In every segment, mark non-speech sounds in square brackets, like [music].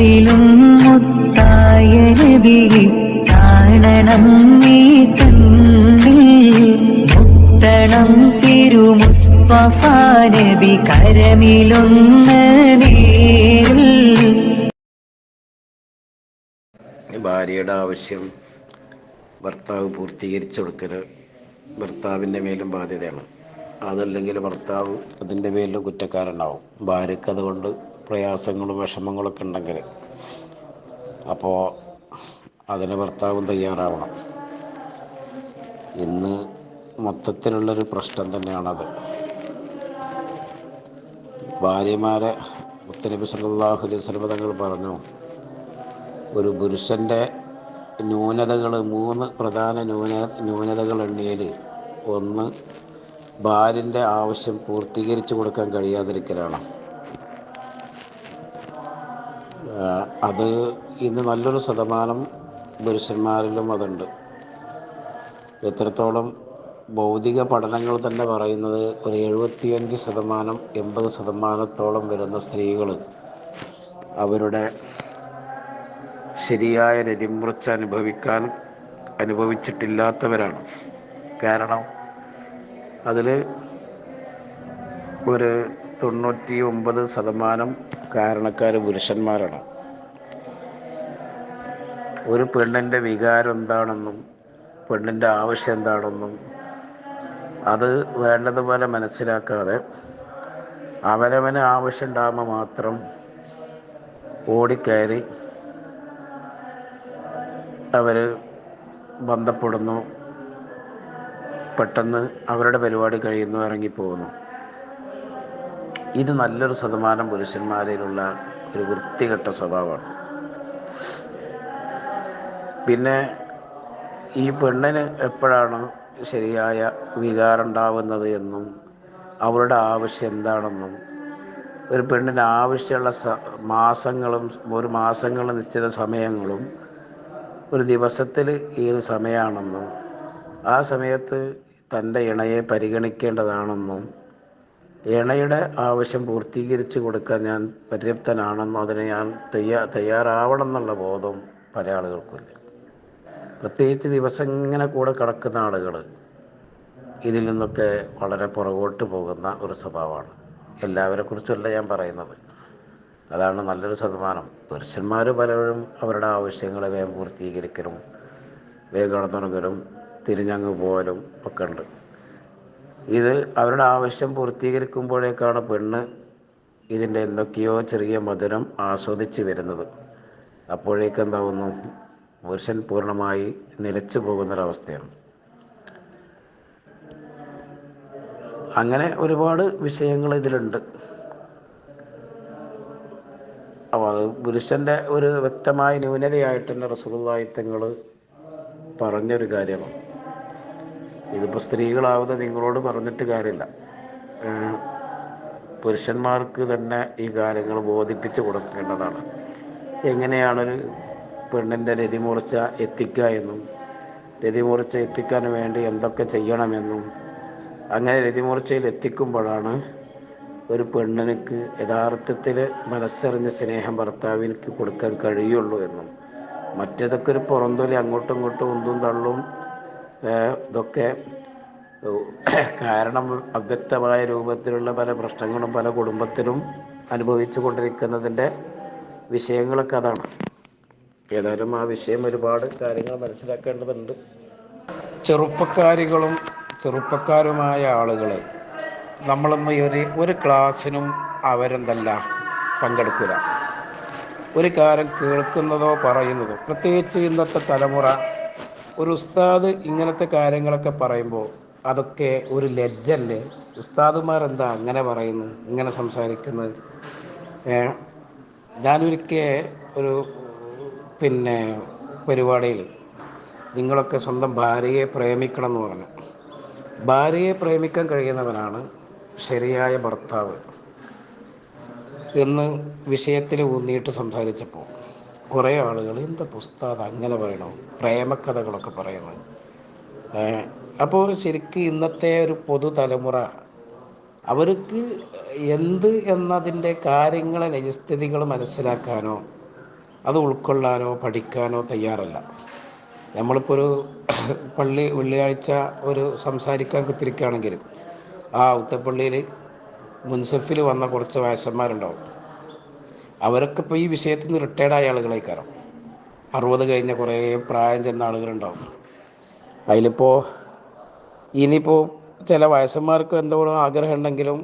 മുത്തിലും മുത്തായ നബി കാണണം നീ കണ്ണിൽ. മുത്തണം തിരുമുസ്തഫ നബി കരമിലൊന്ന് നേരിൽ. ഭാര്യയുടെ ആവശ്യം ഭർത്താവ് പൂർത്തീകരിച്ചു കൊടുക്കൽ ഭർത്താവിന്റെ മേലും ബാധ്യതയാണ്. അതല്ലെങ്കിൽ ഭർത്താവ് അതിന്റെ പേരിൽ കുറ്റക്കാരനാവും. ഭാര്യയ്ക്ക് അതുകൊണ്ട് പ്രയാസങ്ങളും വിഷമങ്ങളൊക്കെ ഉണ്ടെങ്കിൽ അപ്പോൾ അതിന് ഭർത്താവും തയ്യാറാവണം. ഇന്ന് മൊത്തത്തിലുള്ളൊരു പ്രശ്നം തന്നെയാണത്. ഭാര്യമാരെ മുത്തനബി സല്ലല്ലാഹു അലൈഹി തങ്ങൾ പറഞ്ഞു ഒരു പുരുഷന്റെ ന്യൂനതകൾ മൂന്ന് പ്രധാന ന്യൂന ന്യൂനതകൾ എണ്ണിയൽ ഒന്ന് ഭാര്യന്റെ ആവശ്യം പൂർത്തീകരിച്ചു കൊടുക്കാൻ കഴിയാതിരിക്കലാണ്. അത് ഇന്ന് നല്ലൊരു ശതമാനം പുരുഷന്മാരിലും അതുണ്ട്. എത്രത്തോളം ഭൗതിക പഠനങ്ങൾ തന്നെ പറയുന്നത് ഒരു എഴുപത്തിയഞ്ച് ശതമാനം എൺപത് ശതമാനത്തോളം വരുന്ന സ്ത്രീകൾ അവരുടെ ശരിയായ രതിമൂർച്ച അനുഭവിക്കാൻ അനുഭവിച്ചിട്ടില്ലാത്തവരാണ്. കാരണം അതിൽ ഒരു തൊണ്ണൂറ്റി ഒമ്പത് ശതമാനം കാരണക്കാർ പുരുഷന്മാരാണ്. ഒരു പെണ്ണിന്റെ വികാരം എന്താണെന്നും പെണ്ണിന്റെ ആവശ്യം എന്താണെന്നും അത് വേണ്ടതുപോലെ മനസ്സിലാക്കാതെ അവനവന് ആവശ്യമുണ്ടാകുമ്പോൾ മാത്രം ഓടിക്കയറി അവർ ബന്ധപ്പെടുന്നു. പെട്ടെന്ന് അവരുടെ പരിപാടി കഴിയുന്നു ഇറങ്ങിപ്പോകുന്നു. ഇത് നല്ലൊരു ശതമാനം പുരുഷന്മാരിലുള്ള ഒരു വൃത്തികെട്ട സ്വഭാവമാണ്. പിന്നെ ഈ പെണ്ണിന് എപ്പോഴാണ് ശരിയായ വികാരം ഉണ്ടാവുന്നത് എന്നും അവരുടെ ആവശ്യം എന്താണെന്നും ഒരു പെണ്ണിന് ആവശ്യമുള്ള മാസങ്ങളും ഒരു മാസങ്ങളും നിശ്ചിത സമയങ്ങളും ഒരു ദിവസത്തിൽ ഏത് സമയമാണെന്നും ആ സമയത്ത് തന്റെ ഇണയെ പരിഗണിക്കേണ്ടതാണെന്നും ഇണയുടെ ആവശ്യം പൂർത്തീകരിച്ച് കൊടുക്കാൻ ഞാൻ പര്യാപ്തനാണെന്നോ അതിന് ഞാൻ തയ്യാ തയ്യാറാവണം എന്നുള്ള ബോധം പല ആളുകൾക്കുമില്ല. പ്രത്യേകിച്ച് ദിവസം ഇങ്ങനെ കൂടെ കിടക്കുന്ന ആളുകൾ ഇതിൽ നിന്നൊക്കെ വളരെ പുറകോട്ട് പോകുന്ന ഒരു സ്വഭാവമാണ്. എല്ലാവരെ കുറിച്ചല്ല ഞാൻ പറയുന്നത്. അതാണ് നല്ലൊരു ശതമാനം. പുരുഷന്മാർ പലരും അവരുടെ ആവശ്യങ്ങളെ വേഗം പൂർത്തീകരിക്കലും വേഗം കടന്നുറങ്ങലും തിരിഞ്ഞങ്ങ് പോകലും ഒക്കെ ഉണ്ട്. ഇത് അവരുടെ ആവശ്യം പൂർത്തീകരിക്കുമ്പോഴേക്കാണ് പെണ്ണ് ഇതിന്റെ എന്തൊക്കെയോ ചെറിയ മധുരം ആസ്വദിച്ച് വരുന്നത്. അപ്പോഴേക്കെന്താവുന്നു പുരുഷൻ പൂർണമായി നിലച്ചു പോകുന്നൊരവസ്ഥയാണ്. അങ്ങനെ ഒരുപാട് വിഷയങ്ങൾ ഇതിലുണ്ട്. അപ്പോൾ അത് പുരുഷന്റെ ഒരു വ്യക്തമായ ന്യൂനതയായിട്ട് തന്നെ റസൂലുള്ളാഹിത്തങ്ങൾ പറഞ്ഞൊരു കാര്യമാണ്. ഇതിപ്പോൾ സ്ത്രീകളാവുന്ന നിങ്ങളോട് പറഞ്ഞിട്ട് കാര്യമില്ല. പുരുഷന്മാർക്ക് തന്നെ ഈ കാര്യങ്ങൾ ബോധിപ്പിച്ച് കൊടുക്കേണ്ടതാണ്. എങ്ങനെയാണൊരു പെണ്ണിന്റെ രതിമൂർച്ച എത്തിക്കുക എന്നും രതിമൂർച്ച എത്തിക്കാൻ വേണ്ടി എന്തൊക്കെ ചെയ്യണമെന്നും അങ്ങനെ രതിമൂർച്ചയിൽ എത്തിക്കുമ്പോഴാണ് ഒരു പെണ്ണിനക്ക് യഥാർത്ഥത്തിൽ മനസ്സറിഞ്ഞ സ്നേഹം ഭർത്താവിനിക്ക് കൊടുക്കാൻ കഴിയുള്ളൂ എന്നും. മറ്റേതൊക്കെ ഒരു പുറന്തൊലി അങ്ങോട്ടും ഇങ്ങോട്ടും ഉന്തും തള്ളും ഇതൊക്കെ കാരണം അവ്യക്തമായ രൂപത്തിലുള്ള പല പ്രശ്നങ്ങളും പല കുടുംബത്തിലും അനുഭവിച്ചു കൊണ്ടിരിക്കുന്നതിന്റെ വിഷയങ്ങളൊക്കെ അതാണ്. ഏതായാലും ആ വിഷയം ഒരുപാട് കാര്യങ്ങൾ മനസ്സിലാക്കേണ്ടതുണ്ട്. ചെറുപ്പക്കാരികളും ചെറുപ്പക്കാരുമായ ആളുകൾ നമ്മളിന്ന് ഒരു ഒരു ക്ലാസ്സിനും അവരെന്തല്ല പങ്കെടുക്കില്ല ഒരു കാര്യം കേൾക്കുന്നതോ പറയുന്നതോ പ്രത്യേകിച്ച് ഇന്നത്തെ തലമുറ ഒരു ഉസ്താദ് ഇങ്ങനത്തെ കാര്യങ്ങളൊക്കെ പറയുമ്പോൾ അതൊക്കെ ഒരു ലജ്ജല്ലേ? ഉസ്താദുമാർ എന്താ അങ്ങനെ പറയുന്നു ഇങ്ങനെ സംസാരിക്കുന്നത് ഞാനൊരിക്കൽ ഒരു പിന്നെ പരിപാടിയിൽ നിങ്ങളൊക്കെ സ്വന്തം ഭാര്യയെ പ്രേമിക്കണം എന്ന് പറഞ്ഞു. ഭാര്യയെ പ്രേമിക്കാൻ കഴിയുന്നവനാണ് ശരിയായ ഭർത്താവ് എന്ന് വിഷയത്തിൽ ഊന്നിയിട്ട് സംസാരിച്ചപ്പോൾ കുറേ ആളുകൾ എന്താ പുസ്തകം അങ്ങനെ പറയണോ? പ്രേമകഥകളൊക്കെ പറയുന്നു അപ്പോൾ ശരിക്കും ഇന്നത്തെ ഒരു പൊതുതലമുറ അവർക്ക് എന്ത് എന്നതിന്റെ കാര്യങ്ങളെ നിജസ്ഥിതികൾ മനസ്സിലാക്കാനോ അത് ഉൾക്കൊള്ളാനോ പഠിക്കാനോ തയ്യാറല്ല. നമ്മളിപ്പോൾ ഒരു [coughs] പള്ളി വെള്ളിയാഴ്ച ഒരു സംസാരിക്കാൻ കുത്തിരിക്കുകയാണെങ്കിലും ആ ഉത്തപ്പള്ളിയിൽ മുൻസഫിൽ വന്ന കുറച്ച് വയസ്സന്മാരുണ്ടാവും. അവരൊക്കെ ഇപ്പോൾ ഈ വിഷയത്തിൽ നിന്ന് റിട്ടയർഡായ ആളുകളേക്കാരം. അറുപത് കഴിഞ്ഞ കുറേ പ്രായം ചെന്ന ആളുകളുണ്ടാവും. അതിലിപ്പോൾ ഇനിയിപ്പോൾ ചില വയസ്സന്മാർക്ക് എന്തോളം ആഗ്രഹം ഉണ്ടെങ്കിലും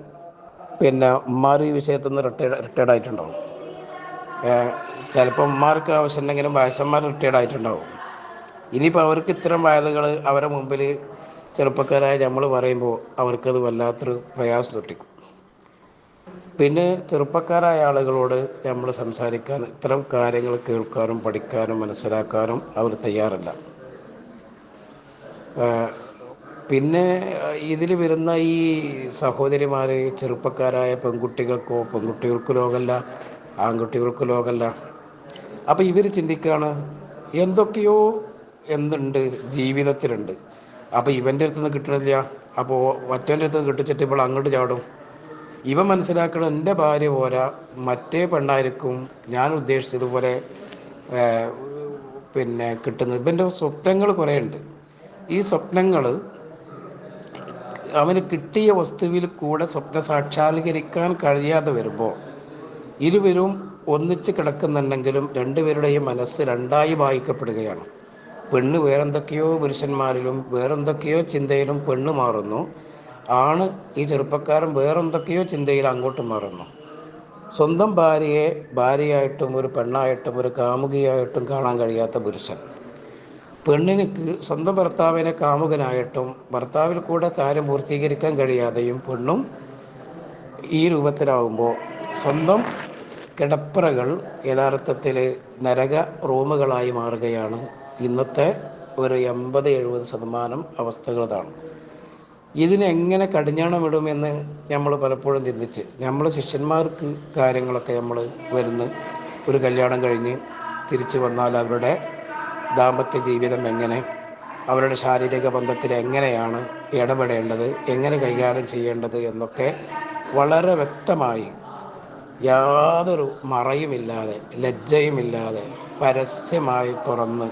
പിന്നെ ഉമ്മാർ ഈ വിഷയത്തിൽ നിന്ന് റിട്ടയർഡ് റിട്ടയർഡ് ആയിട്ടുണ്ടാവും. ചിലപ്പോൾ ഉമ്മാർക്ക് ആവശ്യമുണ്ടെങ്കിലും വയസ്സന്മാർ റിട്ടയർഡ് ആയിട്ടുണ്ടാവും. ഇനിയിപ്പോൾ അവർക്ക് ഇത്തരം വയതുകൾ അവരുടെ മുമ്പിൽ ചെറുപ്പക്കാരായ നമ്മൾ പറയുമ്പോൾ അവർക്കത് വല്ലാത്തൊരു പ്രയാസം തൊട്ടിക്കും പിന്നെ ചെറുപ്പക്കാരായ ആളുകളോട് നമ്മൾ സംസാരിക്കാൻ ഇത്തരം കാര്യങ്ങൾ കേൾക്കാനും പഠിക്കാനും മനസ്സിലാക്കാനും അവർ തയ്യാറല്ല. പിന്നെ ഇതിൽ വരുന്ന ഈ സഹോദരിമാർ ചെറുപ്പക്കാരായ പെൺകുട്ടികൾക്കോ പെൺകുട്ടികൾക്ക് ലോകമല്ല ആൺകുട്ടികൾക്ക് ലോകമല്ല. അപ്പോൾ ഇവർ ചിന്തിക്കുകയാണ് എന്തൊക്കെയോ എന്തുണ്ട് ജീവിതത്തിലുണ്ട്. അപ്പോൾ ഇവന്റെ അടുത്ത് നിന്ന് കിട്ടണില്ല. അപ്പോൾ മറ്റവന്റെ അടുത്ത് നിന്ന് കിട്ടിച്ചിട്ട് ഇപ്പോൾ അങ്ങോട്ട് ചാടും. ഇവ മനസ്സിലാക്കണം എന്റെ ഭാര്യ പോരാ മറ്റേ പെണ്ണായിരിക്കും ഞാൻ ഉദ്ദേശിച്ചതുപോലെ പോലെ പിന്നെ കിട്ടുന്നത്. ഇവന്റെ സ്വപ്നങ്ങൾ കുറേ ഉണ്ട്. ഈ സ്വപ്നങ്ങൾ അവന് കിട്ടിയ വസ്തുവിൽ കൂടെ സ്വപ്ന സാക്ഷാത്കരിക്കാൻ കഴിയാതെ വരുമ്പോൾ ഇരുവരും ഒന്നിച്ച് കിടക്കുന്നുണ്ടെങ്കിലും രണ്ടുപേരുടെയും മനസ്സ് രണ്ടായി വായിക്കപ്പെടുകയാണ്. പെണ്ണ് വേറെന്തൊക്കെയോ പുരുഷന്മാരിലും വേറെന്തൊക്കെയോ ചിന്തയിലും പെണ്ണ് മാറുന്നു. ആണ് ഈ ചെറുപ്പക്കാരൻ വേറെന്തൊക്കെയോ ചിന്തയിൽ അങ്ങോട്ട് മാറുന്നു. സ്വന്തം ഭാര്യയെ ഭാര്യയായിട്ടും ഒരു പെണ്ണായിട്ടും ഒരു കാമുകിയായിട്ടും കാണാൻ കഴിയാത്ത പുരുഷൻ. പെണ്ണിനക്ക് സ്വന്തം ഭർത്താവിനെ കാമുകനായിട്ടും ഭർത്താവിൽ കൂടെ കാര്യം പൂർത്തീകരിക്കാൻ കഴിയാതെയും പെണ്ണും ഈ രൂപത്തിലാവുമ്പോൾ സ്വന്തം കിടപ്പറകൾ യഥാർത്ഥത്തിൽ നരക റൂമുകളായി മാറുകയാണ്. ഇന്നത്തെ ഒരു എൺപത് എഴുപത് ശതമാനം അവസ്ഥകളതാണ് ഇതിനെങ്ങനെ കടിഞ്ഞാണമിടുമെന്ന് നമ്മൾ പലപ്പോഴും ചിന്തിച്ച്. നമ്മൾ ശിഷ്യന്മാർക്ക് കാര്യങ്ങളൊക്കെ നമ്മൾ വരുന്ന് ഒരു കല്യാണം കഴിഞ്ഞ് തിരിച്ചു വന്നാൽ അവരുടെ ദാമ്പത്യ ജീവിതം എങ്ങനെ അവരുടെ ശാരീരിക ബന്ധത്തിൽ എങ്ങനെയാണ് ഇടപെടേണ്ടത് എങ്ങനെ കൈകാര്യം ചെയ്യേണ്ടത് എന്നൊക്കെ വളരെ വ്യക്തമായി യാതൊരു മറയുമില്ലാതെ ലജ്ജയുമില്ലാതെ പരസ്യമായി തുറന്ന്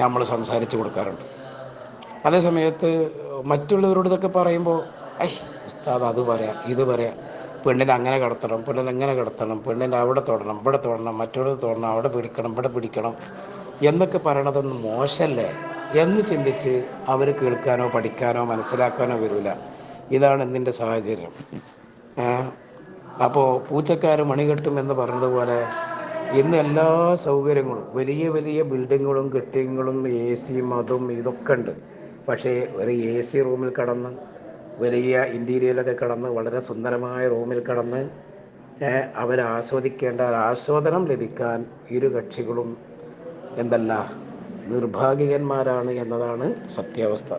നമ്മൾ സംസാരിച്ചു കൊടുക്കാറുണ്ട്. അതേ സമയത്ത് മറ്റുള്ളവരോട് ഇതൊക്കെ പറയുമ്പോൾ ഐ ഉസ്താദ് അത് പറയാം ഇത് പറയാം. പെണ്ണിനെ അങ്ങനെ കിടത്തണം പെണ്ണിനെ അങ്ങനെ കിടത്തണം പെണ്ണിനെ അവിടെ തൊടണം ഇവിടെ തൊടണം മറ്റുള്ളത് തൊടണം അവിടെ പിടിക്കണം ഇവിടെ പിടിക്കണം. എന്നൊക്കെ പറയണതൊന്നും മോശമല്ലേ എന്ന് ചിന്തിച്ച് അവർ കേൾക്കാനോ പഠിക്കാനോ മനസ്സിലാക്കാനോ വരില്ല ഇതാണ് എന്തിന്റെ സാഹചര്യം. അപ്പോൾ പൂച്ചക്കാർ മണികെട്ടും എന്ന് പറഞ്ഞതുപോലെ ഇന്ന് എല്ലാ സൗകര്യങ്ങളും വലിയ വലിയ ബിൽഡിങ്ങുകളും കെട്ടിടങ്ങളും എ സിയും അതും ഇതൊക്കെ ഉണ്ട്. പക്ഷേ ഒരു എ സി റൂമിൽ കടന്ന് വലിയ ഇന്റീരിയലൊക്കെ കടന്ന് വളരെ സുന്ദരമായ റൂമിൽ കടന്ന് അവർ ആസ്വദിക്കേണ്ട ആസ്വാദനം ലഭിക്കാൻ ഇരു കക്ഷികളും എന്തല്ല നിർഭാഗ്യകന്മാരാണ് എന്നതാണ് സത്യാവസ്ഥ.